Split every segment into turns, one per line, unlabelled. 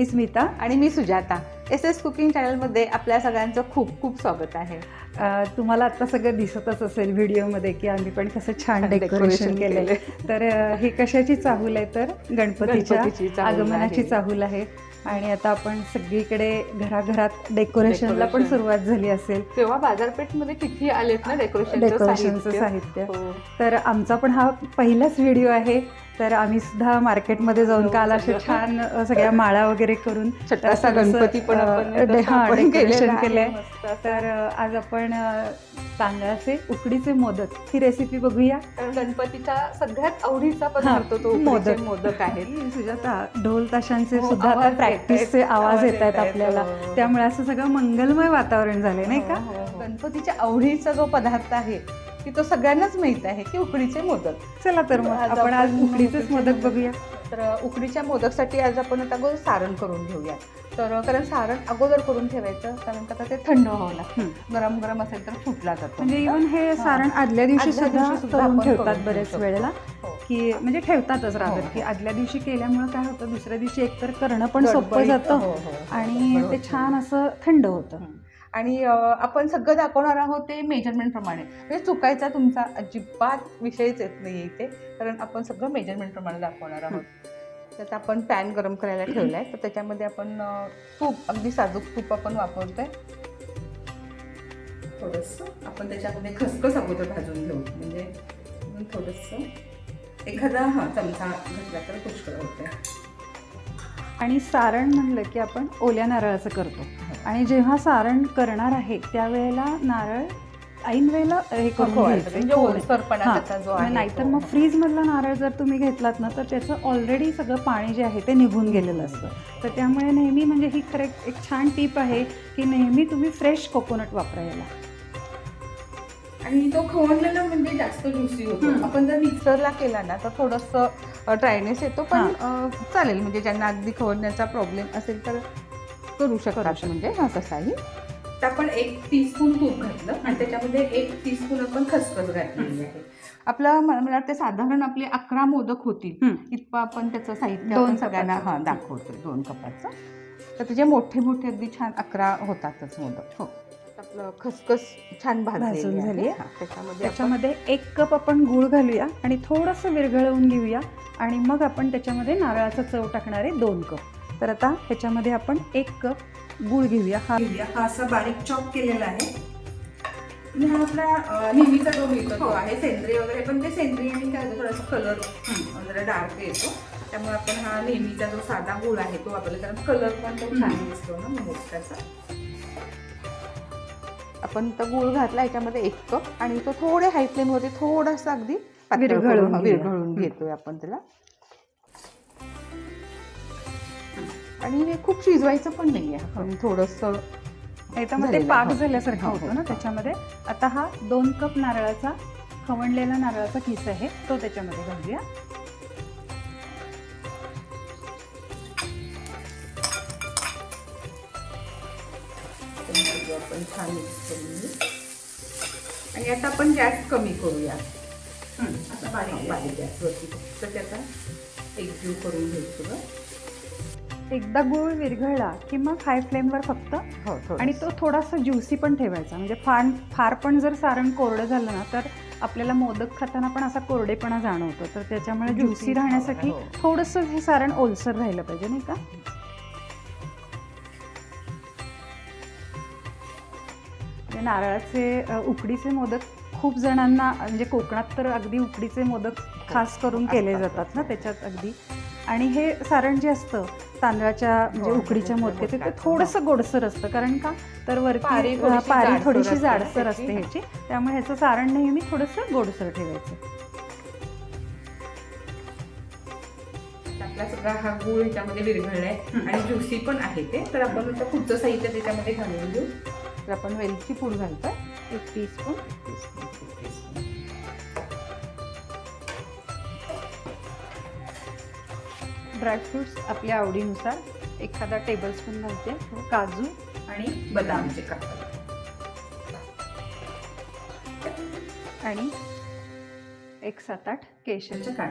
मी स्मिता
आणि मी Sujata. S S cooking चॅनलमध्ये आपल्या सगळ्यांचं खूप खूप स्वागत आहे.
तुम्हाला आता सगळं दिसतच असेल व्हिडिओमध्ये की आम्ही पण कसं छान डेकोरेशन केलंय. तर ही कशाची चाहूल आहे तर? गणपतीच्या आगमनाची. चाहूल आहे. आणि आता आपण सगळीकडे घराघरात डेकोरेशनला पण. सुरुवात झाली असेल.
तेव्हा बाजारपेठमध्ये किती आलेत ना डेकोरेशन
डेकोरेशनचं साहित्य.
हो.
तर आमचा पण हा पहिलाच व्हिडिओ आहे. तर आम्ही सुद्धा मार्केटमध्ये जाऊन
हो,
काल असे. छान सगळ्या माळा वगैरे करून
गणपती पण
हा, डेकोरेशन
आहे. असं.
तर आज आपण तांदळाचे उकडीचे मोदक ही रेसिपी बघूया
गणपतीचा सगळ्यात आवडीचा पदार्थ तो
मोदक.
मोदक
आणि सुजाता ढोल ताशांचे
हो,
सुद्धा आता प्रॅक्टिसचे आवाज येत आहेत आपल्याला
हो.
त्यामुळे असं सगळं मंगलमय वातावरण झालंय नाही का
हो, हो, हो. गणपतीच्या आवडीचा जो पदार्थ आहे की तो सगळ्यांनाच माहीत आहे की उकडीचे मोदक
चला तर मग आपण आज उकडीचेच
उकडीचे
मोदक बघूया
तर उकडीच्या मोदकसाठी आज आपण आता अगोदर सारण करून घेऊया तर कारण सारण अगोदर करून ठेवायचं कारण का आता ते थंड व्हावं लागतं. गरम गरम असेल तर फुटला जातो
म्हणजे इव्हन हे सारण आदल्या दिवशी सुद्धा ठेवतात
ठेवू
वेळेला
हो.
की म्हणजे ठेवतातच राहतात
हो,
की
हो.
आदल्या दिवशी केल्यामुळे काय होतं दुसऱ्या दिवशी एकतर करणं पण सोपं जातं
हो, हो, हो.
आणि. ते छान असं थंड होतं.
आणि आपण सगळं दाखवणार आहोत ते मेजरमेंटप्रमाणे. म्हणजे चुकायचा तुमचा अजिबात विषयच येत नाही इथे. कारण आपण सगळं मेजरमेंटप्रमाणे दाखवणार आहोत. त्यात आपण पॅन गरम करायला ठेवलाय. तर त्याच्यामध्ये आपण तूप अगदी साजूक तूप आपण वापरतोय. थोडंसं आपण त्याच्यामध्ये खसखस अगोदर भाजून घेऊ. म्हणजे थोडंसं एखादा हा चमचा घातला तर पुष्कळ होतं
आणि सारण म्हणलं की आपण ओल्या नारळाचं करतो. आणि जेव्हा सारण करणार आहे त्यावेळेला नारळ ऐन वेळेला हे करून
म्हणजे
नाहीतर. मग फ्रीज मधला नारळ जर तुम्ही घेतलात ना तर त्याचं ऑलरेडी सगळं पाणी जे आहे ते निघून गेलेलं असतं. तर त्यामुळे नेहमी म्हणजे ही खरं एक छान टीप आहे की नेहमी तुम्ही फ्रेश कोकोनट वापरायला
आणि तो खवणलेला म्हणजे जास्त ज्युसी होतो. आपण जर मिक्सरला केला ना तर थोडंसं ड्रायनेस येतो पण चालेल. म्हणजे ज्यांना अगदी खवणण्याचा प्रॉब्लेम असेल तर करू शकतात म्हणजे हा तसाही. आपण एक टीस्पून तूप घातलं आणि त्याच्यामध्ये एक टीस्पून आपण खसखस घातलेली आहे. आपलं मला वाटतं साधारण आपले अकरा मोदक होतील. इतकं आपण त्याचं साहित्य
दोन
सगळ्यांना. हां दाखवतो दोन कपाचं. तर त्याचे मोठे मोठे अगदी छान अकरा होतातच मोदक. हो. आपलं खसखस छान
भाजून झाली
त्याच्यामध्ये
त्याच्यामध्ये एक कप आपण गूळ घालूया आणि थोडंसं विरघळवून घेऊया आणि मग आपण त्याच्यामध्ये नारळाचा चव टाकणारे दोन कप. तर आता ह्याच्यामध्ये आपण एक कप गूळ घेऊया. हा घेऊया. हा असा बारीक चॉप केलेला आहे.
हा आपला नेहमीचा जो मिळतो तो आहे सेंद्रिय वगैरे पण ते सेंद्रिय आणि होतं, थोडासा कलर जरा डार्क येतो. त्यामुळे आपण हा नेहमीचा जो साधा गुळ आहे तो वापरला कारण कलर पण तो छान दिसतो ना मोदकाचा. आपण तर गुळ घातला याच्यामध्ये एक कप आणि तो थोडे हाय फ्लेमवरती थोडासा अगदी
विरघळून.
विरघळून. घेतोय आपण त्याला. आणि हे खूप शिजवायचं पण थोडंसं
नाही तर मग ते
झालेलं,
पाक
हो.
झाल्यासारखं
हो,
होतं
हो,
ना
हो.
त्याच्यामध्ये. आता हा दोन कप नारळाचा खवणलेला नारळाचा किस आहे तो त्याच्यामध्ये घालूया.
सगळं आपण छान मिक्स करून घेऊ. आणि आता आपण गॅस कमी करूया. आता बारीक बारीक गॅसवरती. फक्त त्याचा एकजीव करून घेऊ सगळं
एकदा गूळ विरघळला की मग हाय फ्लेमवर फक्त
हो
आणि तो थोडासा ज्युसी पण ठेवायचा. म्हणजे फार फार पण जर सारण कोरडं झालं ना तर आपल्याला मोदक खाताना पण असा कोरडेपणा जाणवतो. तर त्याच्यामुळे
Juicy
ज्युसी राहण्यासाठी
हो.
थोडंसं हे सारण ओलसर राहिलं पाहिजे नाही का? म्हणजे नारळाचे अ, उकडीचे मोदक खूप जणांना म्हणजे कोकणात तर अगदी उकडीचे मोदक खास करून केले
असतात,
जातात ना त्याच्यात अगदी. आणि हे सारण जे असतं तांदळाच्या म्हणजे
हो,
उकडीच्या
हो,
मोदकाचे ते थोडंसं गोडसर असतं कारण का? तर वरती
पारी थोडीशी जाडसर असते
ह्याची. त्यामुळे ह्याचं सारण नेहमी थोडंसं गोडसर ठेवायचं.
आपला सगळा हा गूळ ह्याच्यामध्ये विरघळलाय
हं.
आणि ज्युसी पण आहे ते. तर आपण आता पुढचं साहित्य त्याच्यामध्ये घालून घेऊ. तर आपण वेलची पूड घालतोय.
एक टीस्पून ड्रायफ्रुट्स आपल्या आवडीनुसार एखादा टेबलस्पून घालते. काजू
आणि बदामचे काप.
आणि एक सात आठ केशरचे
काढ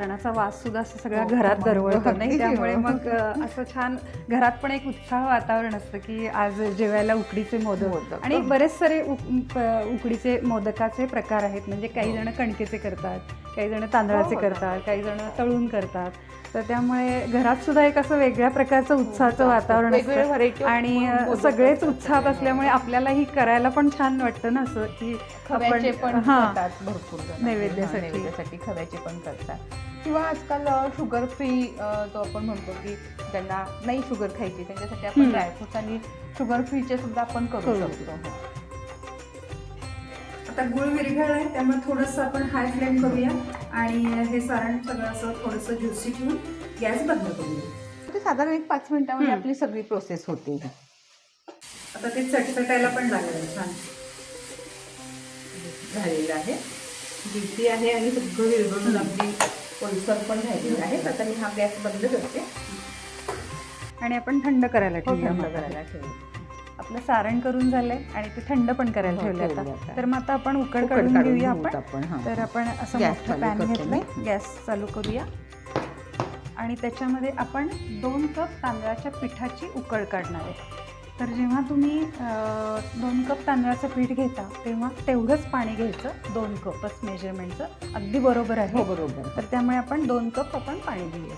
सारणाचा वास सुद्धा असं सगळ्या
हो,
घरात
हो,
दरवळतो
अगदी
नाही त्यामुळे
हो.
मग असं छान घरात पण एक उत्साह वातावरण असतं की आज जेवायला उकडीचे मोदक. आणि बरेच सारे उकडीचे मोदकाचे प्रकार आहेत म्हणजे काही जण कणकेचे करतात काही जण तांदळाचे
हो.
करतात काही जण तळून करतात तर त्यामुळे घरात सुद्धा एक असं वेगळ्या प्रकारचं उत्साहाचं वातावरण असतं आणि सगळेच. उत्साहात असल्यामुळे आपल्यालाही करायला पण छान वाटतं ना असं की
खव्याचे पण
हां
करतात भरपूर. हां, नैवेद्यासाठी खव्याचे पण करतात किंवा आजकाल शुगर फ्री तो आपण म्हणतो की ज्यांना नाही शुगर खायची त्यांच्यासाठी आपण. ड्रायफ्रुट्स आणि शुगर फ्रीचे सुद्धा आपण करू
करू
शकतो हो.
आता गुळ विरघळलाय त्यामुळे थोडंसं आपण हाय फ्लेम करूया आणि हे सारण सगळं असं थोडंसं ज्युसी ठेवून गॅस बंद करूया
ते साधारण एक पाच मिनिटामध्ये. आपली सगळी प्रोसेस होते
आता ते चटचटायला पण लागलं छान
झालेलं आहे गिरती आहे आणि सगळं विरघळून अगदी ओलसर पण राहिलेलं आहे आता मी हा गॅस बंद करते
आणि आपण थंड करायला
हो,
ठेवूया
थंड. करायला ठेवू
आपलं सारण करून झालंय आणि ते थंड पण करायला
हो,
ठेवलं आता. तर मग आता आपण उकड काढून घेऊया आपण. तर आपण असं मोठं पॅन घेतलंय. गॅस चालू करूया आणि त्याच्यामध्ये आपण दोन कप तांदळाच्या पिठाची उकळ काढणार आहे तर जेव्हा तुम्ही दोन कप तांदळाचं पीठ घेता तेव्हा तेवढंच पाणी घ्यायचं दोन कपच मेजरमेंटचं अगदी बरोबर
हो
आहे
बरोबर.
तर त्यामुळे आपण दोन कप आपण पाणी घेऊया.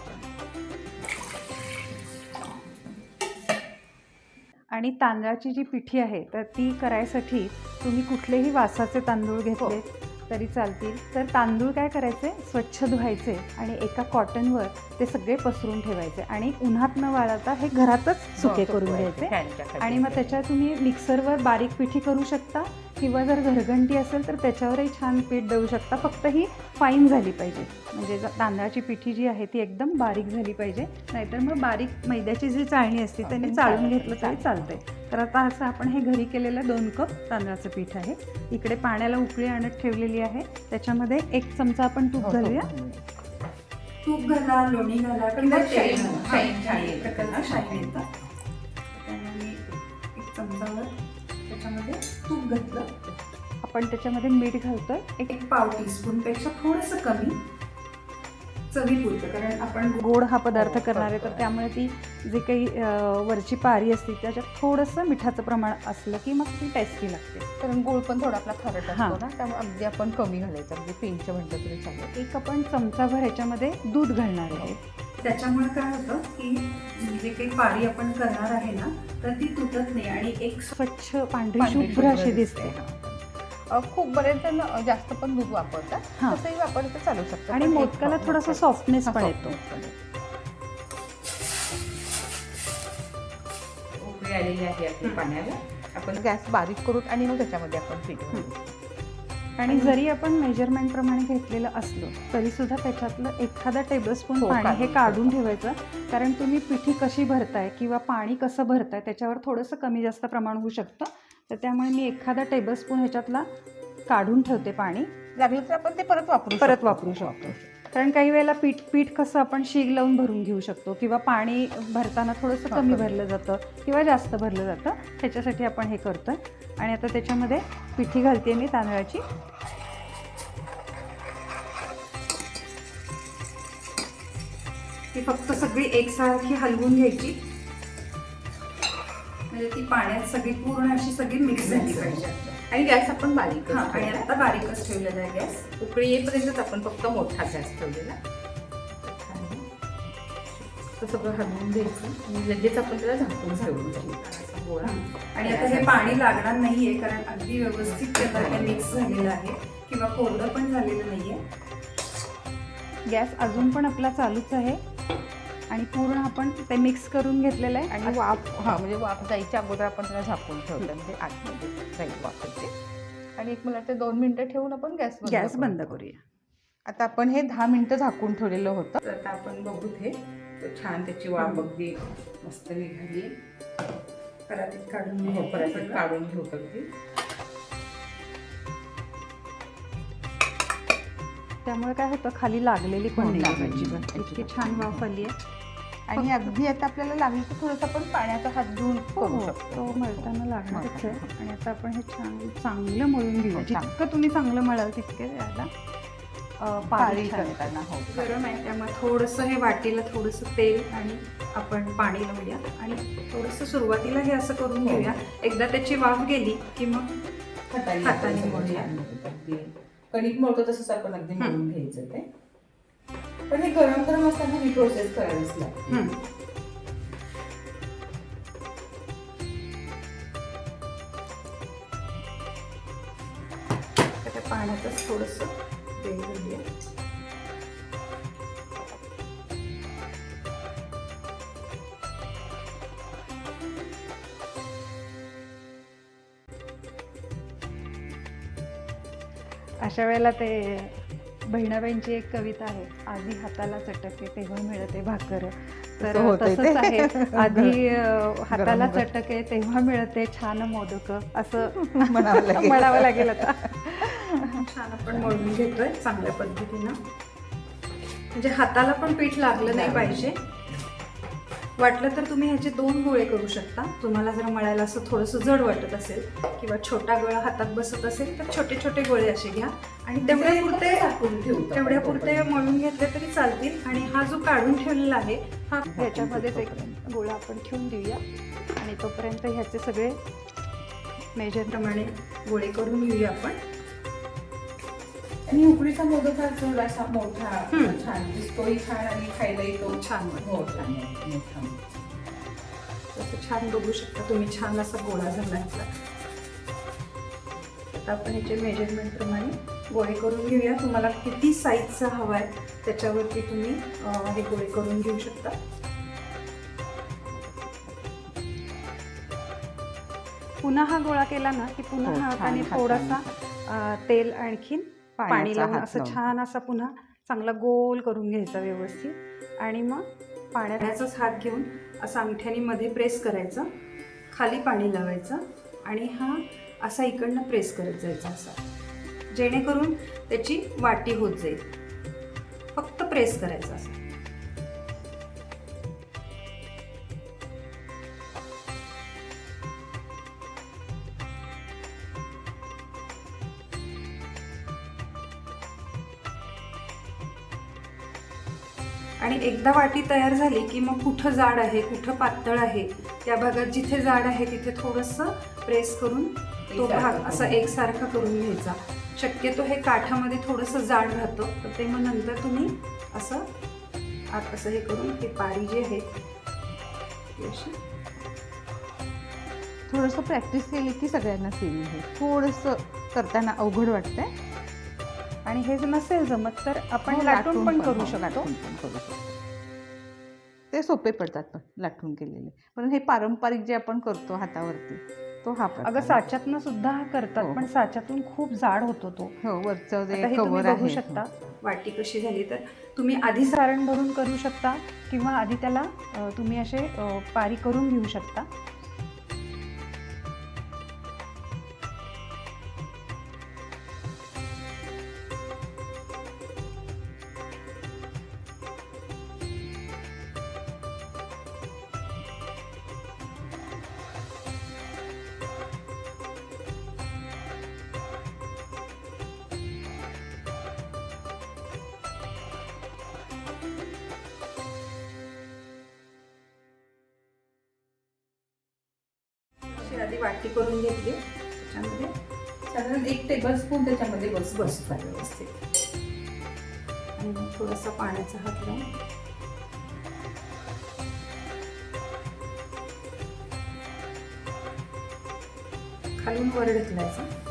आणि तांदळाची जी पिठी आहे तर ती करायसाठी तुम्ही कुठलेही वासाचे तांदूळ घेतले तरी चालतील. तर तांदूळ काय करायचे? स्वच्छ धुवायचे आणि एका कॉटनवर ते सगळे पसरून ठेवायचे आणि उन्हात न वाळवता हे घरातच सुके करून घ्यायचे. आणि मग त्याच्यात तुम्ही मिक्सरवर बारीक पिठी करू शकता. किंवा जर घरघंटी असेल तर त्याच्यावरही छान पीठ देऊ शकता. फक्त ही फाईन झाली पाहिजे. म्हणजे तांदळाची पिठी जी आहे ती एकदम बारीक झाली पाहिजे. नाहीतर मग बारीक मैद्याची जी चाळणी असते त्यांनी चाळून घेतलं तरी चालतंय. तर आता असं आपण हे घरी केलेलं दोन कप तांदळाचं पीठ आहे. इकडे पाण्याला उकळी आणत ठेवलेली आहे. त्याच्यामध्ये एक चमचा आपण तूप
हो, हो,
घालूया. तूप घाला लोणी घाला
शाईन- शाईन.
प्रकारचं शाईन. येतं. त्यामुळे मी एक चमचावर त्याच्यामध्ये तूप घातलं. आपण त्याच्यामध्ये मीठ घालतोय. एक एक पाव टीस्पूनपेक्षा थोडंसं कमी चवीपुरतं कारण आपण गोड हा पदार्थ
हो,
करणार आहे तर. त्यामुळे ती जे काही वरची पारी असते त्याच्यात थोडंसं मिठाचं प्रमाण असलं की मग ती टेस्टी लागते.
कारण गुळ पण थोडा आपला खारट
हां.
असतो ना त्यामुळे अगदी आपण कमी घालायचं अगदी पिंच म्हटलं तरी चालेल.
एक आपण चमचाभर ह्याच्यामध्ये दूध घालणार आहे. त्याच्यामुळे काय होतं की जे काही पारी आपण करणार आहे ना तर ती तुटत नाही आणि एक स्वच्छ पांढरी शुभ्र अशी दिसते
खूप बरेच जण जास्त पण दूध वापरतात
हां.
तसंही वापरलं तर चालू शकतं
आणि
पण एक
मोदकाला
कप
थोडासा. सॉफ्टनेस पण येतो.
उकळी आलेली आहे आपली पाण्याला आपण गॅस बारीक करू आणि मग त्याच्यामध्ये आपण पीठ घालू.
आणि जरी आपण मेजरमेंट प्रमाणे घेतलेलं असलो तरी सुद्धा त्याच्यातलं एखादा टेबलस्पून
हो,
पाणी हे
काढून
ठेवायचं. कारण तुम्ही पिठी कशी भरताय किंवा पाणी कसं भरताय त्याच्यावर थोडंसं कमी जास्त प्रमाण होऊ शकतं. तर त्यामुळे मी एखादा टेबलस्पून ह्याच्यातला काढून ठेवते पाणी.
लागलं तर आपण ते परत वापरू
परत. वापरू शकतो. कारण काही वेळेला पीठ पीठ कसं आपण शीग लावून भरून घेऊ शकतो किंवा पाणी भरताना थोडंसं कमी. भरलं जातं किंवा जास्त भरलं जातं त्याच्यासाठी आपण हे करतोय. आणि आता त्याच्यामध्ये पिठी घालते मी तांदळाची. ती फक्त सगळी एकसारखी हलवून घ्यायची. म्हणजे ती पाण्यात सगळी पूर्ण अशी सगळी मिक्स झाली. पाहिजे.
आणि गॅस आपण बारीक
हा आणि आता बारीकच ठेवलेला आहे गॅस.
उकळी येईपर्यंतच आपण फक्त मोठा गॅस ठेवलेला. सगळं हलवून घ्यायचं. आणि लगेच आपण त्याला झाकून ठेवून गोळा
आणि आता हे पाणी लागणार नाहीये कारण अगदी व्यवस्थित प्रकारे मिक्स झालेलं आहे. किंवा कोरडं पण झालेलं नाहीये. गॅस अजून पण आपला चालूच आहे. आणि पूर्ण आपण ते मिक्स करून घेतलेलं आहे
आणि वाफ हा म्हणजे वाफ जायच्या अगोदर आपण त्याला झाकून ठेवलं म्हणजे आतमध्ये जाईल वाफ येते आणि एक मला ते दोन मिनिटं ठेवून आपण गॅस
गॅस बंद करूया.
आता आपण हे दहा मिनिटं झाकून ठेवलेलं होतं. तर आता आपण बघू हे. छान त्याची वाफ अगदी मस्त निघाली.
परातीत काढून
हो
घ्या.
परत काढून घेऊ अगदी.
त्यामुळे काय होतं खाली लागलेली पण
हो,
अजिबात.
नाही.
इतकी छान वाफ आली आहे
आणि अगदी आता आपल्याला लागली तर थोडंसं आपण पाण्याचा हात धुवून करू
हो,
शकतो.
तो मळताना लागणारच आहे.
मळताना.
आणि आता आपण हे छान चांगलं मळून घेऊया.
हो.
जितकं तुम्ही चांगलं मळाल तितके छान येतं.
करताना हो.
गरम आहे त्यामुळे थोडंसं हे वाटीला थोडंसं तेल आणि आपण पाणी लावूया. आणि थोडंसं सुरुवातीला हे असं करून घेऊया. एकदा त्याची वाफ गेली की मग
हाताने
हाताने
कणिक मळतो तसंच आपण अगदी
हं.
मळून घ्यायचं ते. पण हे गरम गरम असताना ही प्रोसेस करावीच लागते.
पाण्यातच थोडंसं तेल घालूया. अशा वेळेला ते बहिणाबाईंची एक कविता आहे आधी हाताला चटके तेव्हा मिळते भाकर तर तसंच. आहे आधी हाताला. चटके तेव्हा मिळते छान मोदक असं
म्हणावं लागेल.
म्हणावं लागेल आता छान आपण मळून घेतोय चांगल्या पद्धतीनं म्हणजे हाताला पण पीठ लागलं नाही पाहिजे वाटलं तर तुम्ही ह्याचे दोन गोळे करू शकता. तुम्हाला जर मळायला असं थोडंसं जड वाटत असेल किंवा छोटा गोळा हातात बसत असेल तर छोटे छोटे गोळे असे घ्या. आणि तेवढ्या पुरते
झाकून ठेवतो
तेवढ्या
आपण
पुरते मळून घेतले तरी चालतील. आणि हा जो काढून ठेवलेला आहे हा ह्याच्यामध्येच एक गोळा आपण ठेवून देऊया. आणि तोपर्यंत ह्याचे सगळे मेजरप्रमाणे गोळे करून घेऊया आपण.
आणि उकडीचा मोदक हा थोडासा मोठा
हं.
छान दिसतोही छान आणि खायलाही तो
छान वाटतो.
हो छान आहे, मोठा
तसं छान बघू शकता तुम्ही छान असा गोळा झाला ह्याचा आता आपण ह्याचे मेजरमेंट प्रमाणे गोळे करून घेऊया तुम्हाला किती साईजचा हवा आहे त्याच्यावरती तुम्ही अं, हे गोळे करून घेऊ शकता पुन्हा हा गोळा केला ना की पुन्हा
हो,
हा
छान
हाताने
हाताने.
थोडासा अं, तेल आणखीन पाणी लावून असं. छान असा पुन्हा चांगला गोल करून घ्यायचा व्यवस्थित. आणि मग पाण्याचाच हात घेऊन असं अंगठ्याने मध्ये प्रेस करायचं. खाली पाणी लावायचं. आणि हा असा इकडनं प्रेस करत जायचा असा. जेणेकरून त्याची वाटी होत जाईल. फक्त प्रेस करायचं असं. आणि एकदा वाटी तयार झाली की मग कुठं जाड आहे कुठं पातळ आहे त्या भागात जिथे जाड आहे तिथे थोडंसं प्रेस करून तो भाग असा. एकसारखा करून घ्यायचा. शक्यतो हे काठामध्ये थोडंसं जाड राहतं तर ते मग नंतर तुम्ही असं आत असं हे करून हे पारी जी आहे ती अशी
थोडंसं प्रॅक्टिस केली की सगळ्यांना सेम आहे थोडंसं करताना अवघड वाटतंय.
आणि हे जर नसेल जमत तर आपण
हो,
लाटून पण करू
हो,
शकतो.
लाटून पण करू शकतो. ते सोपे पडतात पण लाटून केलेले. पण हे पारंपरिक जे आपण करतो हातावरती तो हा प्रकार.
अगं
आहे.
साच्यातनं सुद्धा हा करतात
हो.
पण साच्यातून खूप जाड होतो तो.
हो वरचं जे
हे तुम्ही
कवर
बघू
आहे.
शकता. वाटी कशी झाली तर तुम्ही आधी सारण भरून करू शकता किंवा आधी त्याला अ, तुम्ही असे अ, पारी करून घेऊ शकता. आधी वाटी करून घेतली. त्याच्यामध्ये
साधारण एक टेबल स्पून त्याच्यामध्ये बस
बसतो व्यवस्थित. आणि मग थोडासा पाण्याचा हात लावून. खालून वर ढकलायचं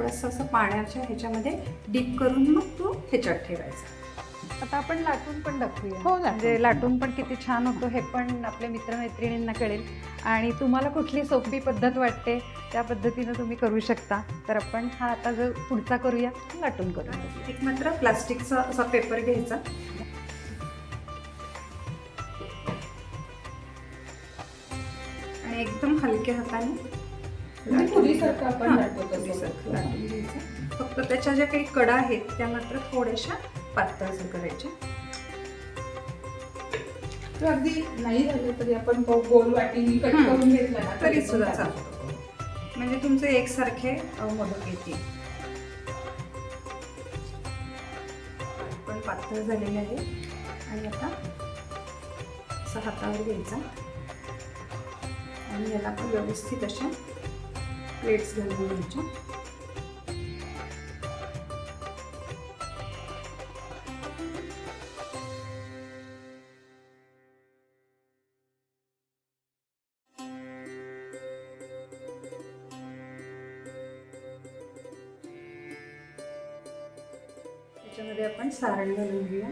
थोडंसं असं पाण्याच्या ह्याच्यामध्ये डीप करून मग तो ह्याच्यात ठेवायचा. आता आपण लाटून पण दाखवूया.
हो,
म्हणजे लाटून पण किती छान होतो हे पण आपल्या मित्रमैत्रिणींना कळेल. आणि तुम्हाला कुठली सोपी पद्धत वाटते त्या पद्धतीनं तुम्ही करू शकता. तर आपण हा आता जो पुढचा करूया लाटून करूया. एक मात्र प्लास्टिकचा असा पेपर घ्यायचा. आणि एकदम हलक्या हाताने
आपण
लाटून घ्यायचं. फक्त त्याच्या ज्या काही कडा आहेत त्या मात्र थोड्याशा पातळसर करायच्या.
अगदी नाही झालं तरी आपण गोल वाटीने कट. करून घेतला ना
तरी सुद्धा. चालतं. म्हणजे तुमचे एकसारखे अ, मोदक येतील पण पातळ झालेले आहे. आणि आता असं हातावर घ्यायचा. आणि याला आपण व्यवस्थित अशा प्लेट्स घालून घ्यायच्या. त्याच्यामध्ये आपण सारण घालून घेऊया.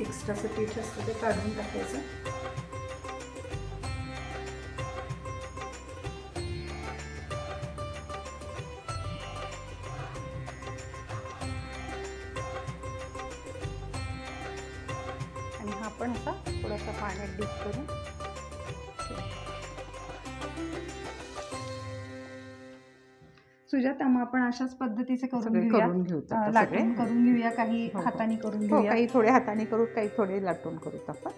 एक्स्ट्राचं पीठ असतं ते काढून टाकायचं. सुजाता मग आपण अशाच पद्धतीचे करून
सगळे
घेऊया
करून घेऊ
अ,
आता
लाटून. करून घेऊया काही
हो, हो.
हाताने करून
हो
घेऊया
काही थोडे हाताने करू काही थोडे लाटून करू आपण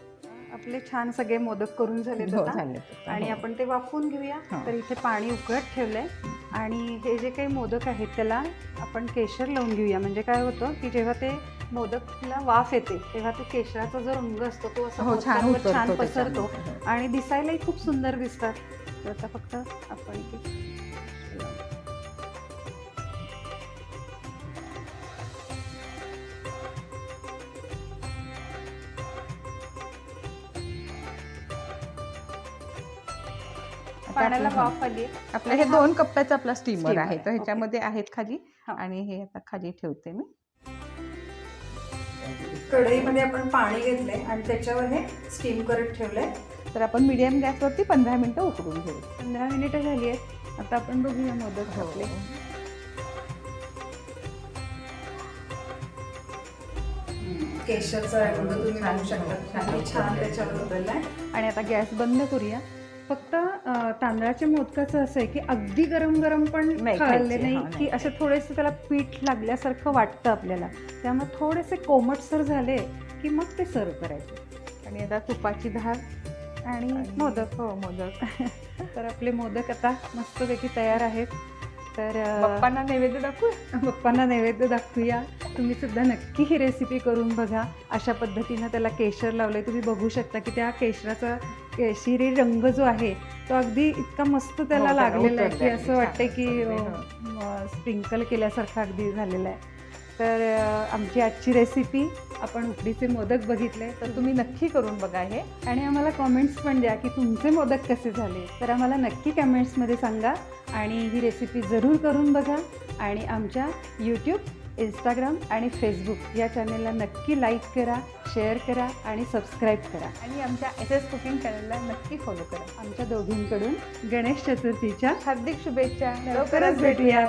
आपले छान सगळे मोदक करून झाले
हो, झाले आता.
आणि
हो.
आपण ते वाफवून घेऊया
हा.
तर इथे पाणी उकळत ठेवलंय आणि हे जे काही मोदक आहेत त्याला आपण केशर लावून घेऊया म्हणजे काय होतं की जेव्हा ते मोदकला वाफ येते तेव्हा तो केशराचा जो रंग असतो तो असा
हो छान
मोदकावर
उतरतो
छान पसरतो
त्याच्यामध्ये.
आणि दिसायलाही खूप सुंदर दिसतात तर आता फक्त आपण पाण्याला वाफ आली.
आपलं हे दोन कप्प्याचा आपला स्टीमर आहे. तर ह्याच्यामध्ये आहेत खाली
हा.
आणि हे आता खाली ठेवते मी.
कढईमध्ये आपण पाणी घेतलंय आणि त्याच्यावर हे स्टीम करत ठेवलंय.
तर आपण मीडियम गॅसवरती पंधरा मिनिटं उकडून घेऊ.
पंधरा मिनिटं झाली आहेत. आता आपण बघूया मोदक
हो.
आपले. केशरचा रंग तुम्ही शकता.
छान.
त्याच्यावर उतरलाय. आणि आता गॅस बंद करूया. फक्त तांदळाच्या मोदकाचं असं आहे की अगदी गरम गरम पण
नाही
खाल्ले
खायचे,
नाही
हा,
की
नाही.
असे थोडेसे त्याला पीठ लागल्यासारखं वाटतं आपल्याला. त्यामुळे थोडेसे कोमटसर झाले की मग ते सर्व करायचे.
आणि आता तुपाची धार
आणि
आणि-
मोदक.
हो मोदक.
तर आपले मोदक आता मस्तपैकी तयार आहेत. तर अं,
बाप्पांना नैवेद्य दाखवू
बाप्पांना नैवेद्य दाखवूया. तुम्ही सुद्धा नक्की ही रेसिपी करून बघा. अशा पद्धतीनं त्याला केशर लावलंय. तुम्ही बघू शकता की त्या केशराचा केशरी रंग जो आहे तो अगदी इतका मस्त त्याला
हो,
लागलेला आहे की. असं वाटतंय की स्प्रिंकल केल्यासारखं अगदी झालेलं आहे. तर आमची आजची रेसिपी आपण उकडीचे मोदक बघितले
तर तुम्ही नक्की करून बघा हे.
आणि आम्हाला कॉमेंट्स पण द्या की तुमचे मोदक कसे झाले. तर आम्हाला नक्की कमेंट्समध्ये सांगा आणि ही रेसिपी जरूर करून बघा. आणि आमच्या यूट्यूब इंस्टाग्राम आणि फेसबुक या चॅनेलला नक्की लाईक करा शेअर करा आणि सबस्क्राईब करा.
आणि आमच्या एस एस कुकिंग चॅनलला नक्की फॉलो करा.
आमच्या दोघींकडून गणेश चतुर्थीच्या
हार्दिक शुभेच्छा.
लवकरच भेटूया